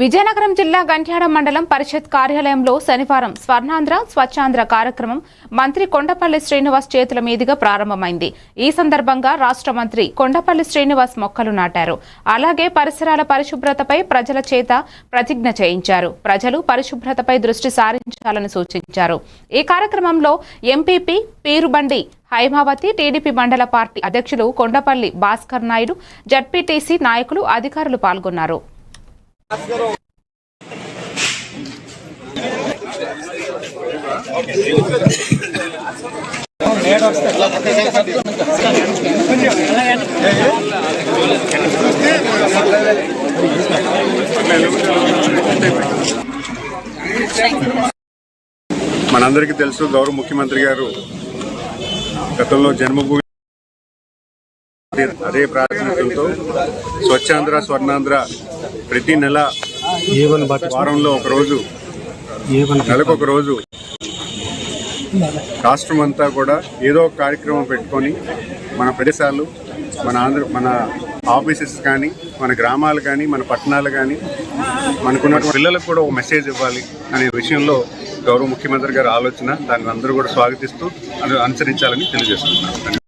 విజయనగరం జిల్లా గంట్యాడ మండలం పరిషత్ కార్యాలయంలో శనివారం స్వర్ణాంధ్ర స్వచ్ఛాంధ్ర కార్యక్రమం మంత్రి కొండపల్లి శ్రీనివాస్ చేతుల మీదుగా ప్రారంభమైంది. ఈ సందర్భంగా రాష్ట్ర మంత్రి కొండపల్లి శ్రీనివాస్ మొక్కలు నాటారు. అలాగే పరిసరాల పరిశుభ్రతపై ప్రజల చేత ప్రతిజ్ఞ చేయించారు. ప్రజలు పరిశుభ్రతపై దృష్టి సారించాలని సూచించారు. ఈ కార్యక్రమంలో MPP Peerubandi Haimavathi TDP mandal party అధ్యక్షులు కొండపల్లి భాస్కర్ నాయుడు జడ్పీటీసీ నాయకులు అధికారులు పాల్గొన్నారు. మనందరికీ తెలుసు గౌరవ ముఖ్యమంత్రి గారు గతంలో జన్మభూమి అదే ప్రాధాన్యతలతో స్వచ్ఛాంధ్ర స్వర్ణాంధ్ర ప్రతి నెల వారంలో ఒక రోజు నెలకు ఒక రోజు రాష్ట్రం అంతా కూడా ఏదో ఒక కార్యక్రమం పెట్టుకొని మన ప్రదేశాలు మన ఆంధ్ర మన ఆఫీసెస్ కానీ మన గ్రామాలు కానీ మన పట్టణాలు కానీ మనకున్న పిల్లలకు కూడా ఒక మెసేజ్ ఇవ్వాలి అనే విషయంలో గౌరవ ముఖ్యమంత్రి గారి ఆలోచన దాన్ని అందరూ కూడా స్వాగతిస్తూ అను- అనుసరించాలని తెలియజేస్తున్నాను.